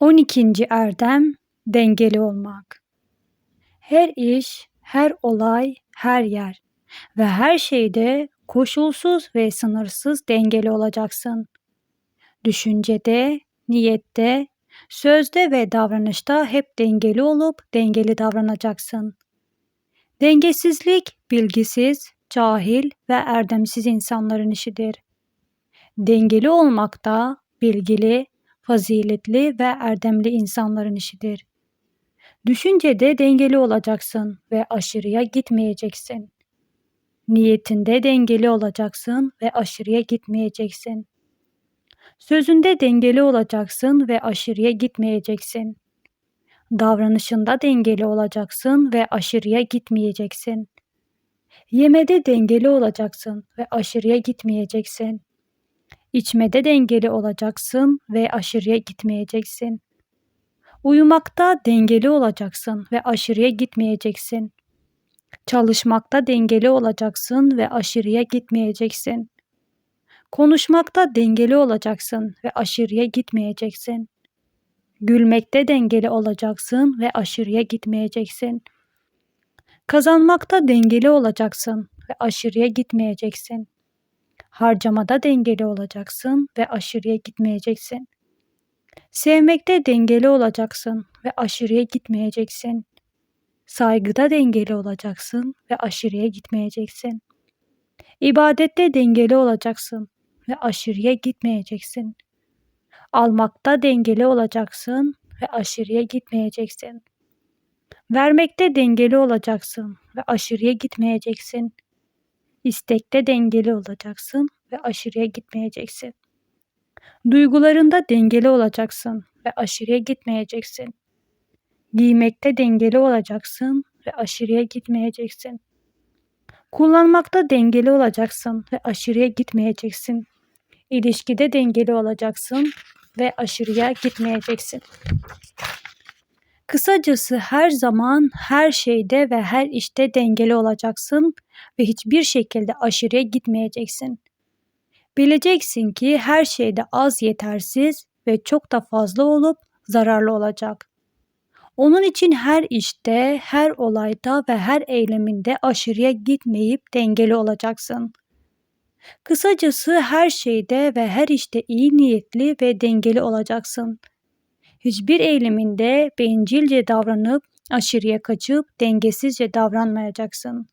12. erdem dengeli olmak. Her iş, her olay, her yer ve her şeyde koşulsuz ve sınırsız dengeli olacaksın. Düşüncede, niyette, sözde ve davranışta hep dengeli olup dengeli davranacaksın. Dengesizlik bilgisiz, cahil ve erdemsiz insanların işidir. Dengeli olmak da bilgili, faziletli ve erdemli insanların işidir. Düşüncede dengeli olacaksın ve aşırıya gitmeyeceksin. Niyetinde dengeli olacaksın ve aşırıya gitmeyeceksin. Sözünde dengeli olacaksın ve aşırıya gitmeyeceksin. Davranışında dengeli olacaksın ve aşırıya gitmeyeceksin. Yemede dengeli olacaksın ve aşırıya gitmeyeceksin. İçmede dengeli olacaksın ve aşırıya gitmeyeceksin. Uyumakta dengeli olacaksın ve aşırıya gitmeyeceksin. Çalışmakta dengeli olacaksın ve aşırıya gitmeyeceksin. Konuşmakta dengeli olacaksın ve aşırıya gitmeyeceksin. Gülmekte dengeli olacaksın ve aşırıya gitmeyeceksin. Kazanmakta dengeli olacaksın ve aşırıya gitmeyeceksin. Harcamada dengeli olacaksın ve aşırıya gitmeyeceksin. Sevmekte dengeli olacaksın ve aşırıya gitmeyeceksin. Saygıda dengeli olacaksın ve aşırıya gitmeyeceksin. İbadette dengeli olacaksın ve aşırıya gitmeyeceksin. Almakta dengeli olacaksın ve aşırıya gitmeyeceksin. Vermekte dengeli olacaksın ve aşırıya gitmeyeceksin. İstekte dengeli olacaksın ve aşırıya gitmeyeceksin. Duygularında dengeli olacaksın ve aşırıya gitmeyeceksin. Giymekte dengeli olacaksın ve aşırıya gitmeyeceksin. Kullanmakta dengeli olacaksın ve aşırıya gitmeyeceksin. İlişkide dengeli olacaksın ve aşırıya gitmeyeceksin. Kısacası her zaman her şeyde ve her işte dengeli olacaksın ve hiçbir şekilde aşırıya gitmeyeceksin. Bileceksin ki her şeyde az yetersiz ve çok da fazla olup zararlı olacak. Onun için her işte, her olayda ve her eyleminde aşırıya gitmeyip dengeli olacaksın. Kısacası her şeyde ve her işte iyi niyetli ve dengeli olacaksın. Hiçbir eyleminde bencilce davranıp aşırıya kaçıp dengesizce davranmayacaksın.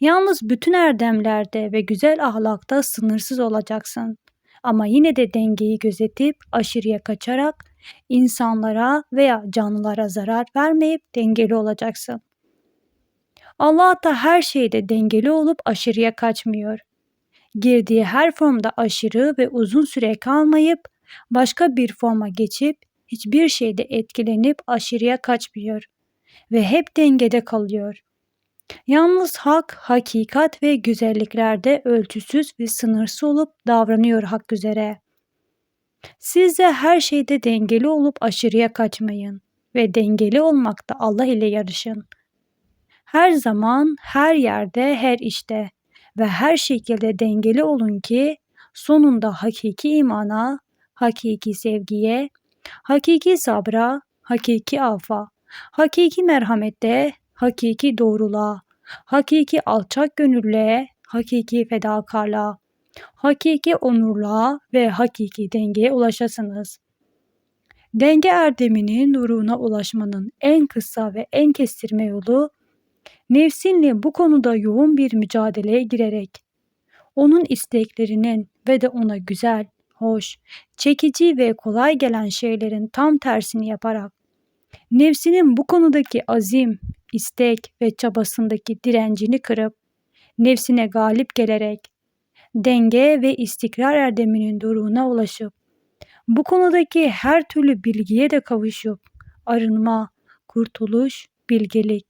Yalnız bütün erdemlerde ve güzel ahlakta sınırsız olacaksın. Ama yine de dengeyi gözetip aşırıya kaçarak insanlara veya canlılara zarar vermeyip dengeli olacaksın. Allah da her şeyde dengeli olup aşırıya kaçmıyor. Girdiği her formda aşırı ve uzun süre kalmayıp başka bir forma geçip hiçbir şeyde etkilenip aşırıya kaçmıyor ve hep dengede kalıyor. Yalnız hak, hakikat ve güzelliklerde ölçüsüz ve sınırsız olup davranıyor hak üzere. Siz de her şeyde dengeli olup aşırıya kaçmayın ve dengeli olmakta Allah ile yarışın. Her zaman, her yerde, her işte ve her şekilde dengeli olun ki sonunda hakiki imana, hakiki sevgiye, hakiki sabra, hakiki afa, hakiki merhamette, hakiki doğruluğa, hakiki alçak gönüllüğe, hakiki fedakarlığa, hakiki onurluğa ve hakiki dengeye ulaşasınız. Denge erdeminin nuruna ulaşmanın en kısa ve en kestirme yolu, nefsinle bu konuda yoğun bir mücadeleye girerek, onun isteklerinin ve de ona güzel, hoş, çekici ve kolay gelen şeylerin tam tersini yaparak, nefsinin bu konudaki azim, istek ve çabasındaki direncini kırıp, nefsine galip gelerek, denge ve istikrar erdeminin doruğuna ulaşıp, bu konudaki her türlü bilgiye de kavuşup, arınma, kurtuluş, bilgelik,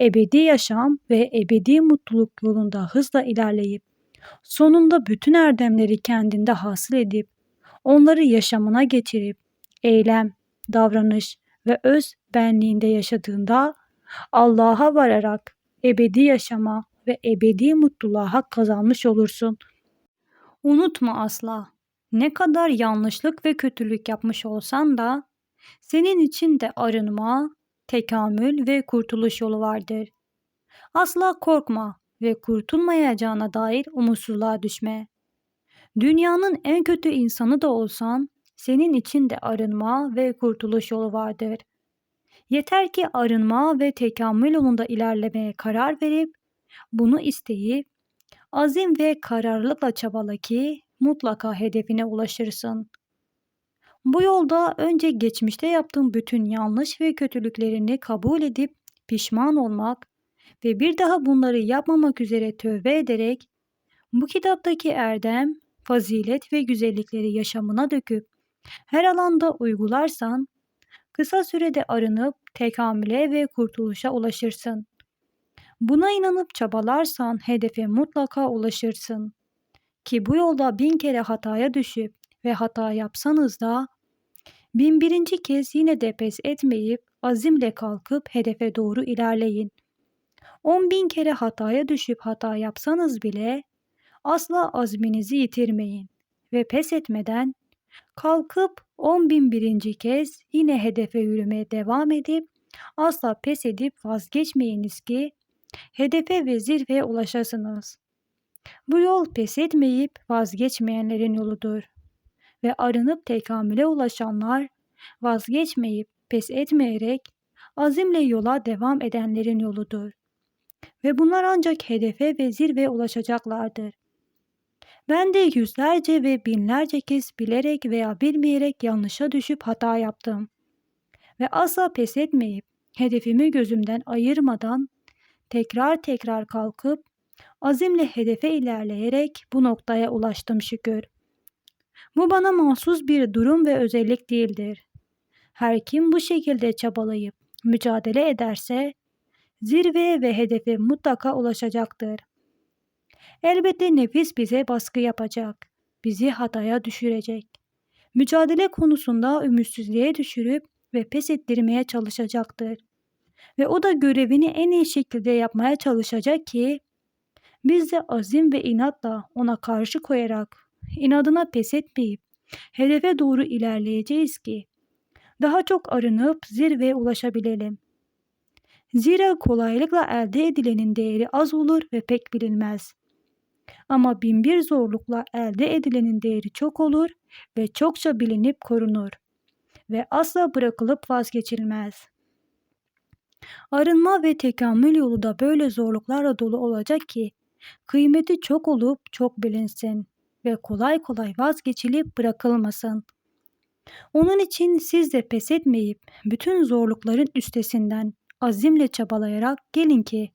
ebedi yaşam ve ebedi mutluluk yolunda hızla ilerleyip, sonunda bütün erdemleri kendinde hasıl edip, onları yaşamına geçirip, eylem, davranış ve öz benliğinde yaşadığında Allah'a vararak ebedi yaşama ve ebedi mutluluğa hak kazanmış olursun. Unutma asla. Ne kadar yanlışlık ve kötülük yapmış olsan da Senin için de arınma, tekamül ve kurtuluş yolu vardır. Asla korkma ve kurtulmayacağına dair umutsuzluğa düşme. Dünyanın en kötü insanı da olsan senin için de arınma ve kurtuluş yolu vardır. Yeter ki arınma ve tekamül yolunda ilerlemeye karar verip bunu isteyip azim ve kararlılıkla çabala ki mutlaka hedefine ulaşırsın. Bu yolda önce geçmişte yaptığın bütün yanlış ve kötülüklerini kabul edip pişman olmak ve bir daha bunları yapmamak üzere tövbe ederek bu kitaptaki erdem, fazilet ve güzellikleri yaşamına döküp her alanda uygularsan kısa sürede arınıp tekamüle ve kurtuluşa ulaşırsın. Buna inanıp çabalarsan hedefe mutlaka ulaşırsın. Ki bu yolda bin kere hataya düşüp ve hata yapsanız da bin birinci kez yine de pes etmeyip azimle kalkıp hedefe doğru ilerleyin. On bin kere hataya düşüp hata yapsanız bile asla azminizi yitirmeyin ve pes etmeden kalkıp on bin birinci kez yine hedefe yürümeye devam edip asla pes edip vazgeçmeyiniz ki hedefe ve zirveye ulaşasınız. Bu yol pes etmeyip vazgeçmeyenlerin yoludur. Ve arınıp tekamüle ulaşanlar vazgeçmeyip pes etmeyerek azimle yola devam edenlerin yoludur. Ve bunlar ancak hedefe ve zirveye ulaşacaklardır. Ben de yüzlerce ve binlerce kez bilerek veya bilmeyerek yanlışa düşüp hata yaptım. Ve asla pes etmeyip hedefimi gözümden ayırmadan tekrar tekrar kalkıp azimle hedefe ilerleyerek bu noktaya ulaştım şükür. Bu bana mahsus bir durum ve özellik değildir. Her kim bu şekilde çabalayıp mücadele ederse zirveye ve hedefe mutlaka ulaşacaktır. Elbette nefis bize baskı yapacak, bizi hataya düşürecek. Mücadele konusunda ümitsizliğe düşürüp ve pes ettirmeye çalışacaktır. Ve o da görevini en iyi şekilde yapmaya çalışacak ki biz de azim ve inatla ona karşı koyarak inadına pes etmeyip hedefe doğru ilerleyeceğiz ki daha çok arınıp zirveye ulaşabilelim. Zira kolaylıkla elde edilenin değeri az olur ve pek bilinmez. Ama binbir zorlukla elde edilenin değeri çok olur ve çokça bilinip korunur ve asla bırakılıp vazgeçilmez. Arınma ve tekamül yolu da böyle zorluklarla dolu olacak ki kıymeti çok olup çok bilinsin ve kolay kolay vazgeçilip bırakılmasın. Onun için siz de pes etmeyip bütün zorlukların üstesinden azimle çabalayarak gelin ki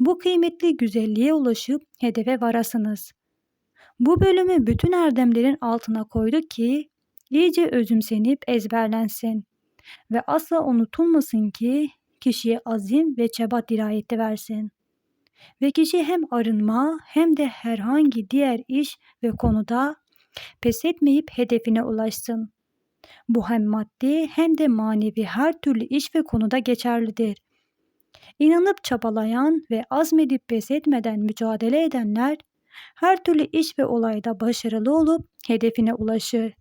bu kıymetli güzelliğe ulaşıp hedefe varasınız. Bu bölümü bütün erdemlerin altına koyduk ki iyice özümsenip ezberlensin ve asla unutulmasın ki kişiye azim ve çaba dirayeti versin. Ve kişi hem arınma hem de herhangi diğer iş ve konuda pes etmeyip hedefine ulaşsın. Bu hem maddi hem de manevi her türlü iş ve konuda geçerlidir. İnanıp çabalayan ve azmedip pes etmeden mücadele edenler her türlü iş ve olayda başarılı olup hedefine ulaşır.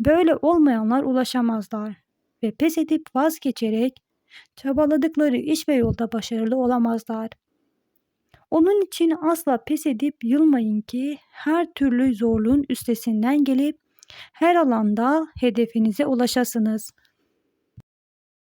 Böyle olmayanlar ulaşamazlar ve pes edip vazgeçerek çabaladıkları iş ve yolda başarılı olamazlar. Onun için asla pes edip yılmayın ki her türlü zorluğun üstesinden gelip her alanda hedefinize ulaşasınız.''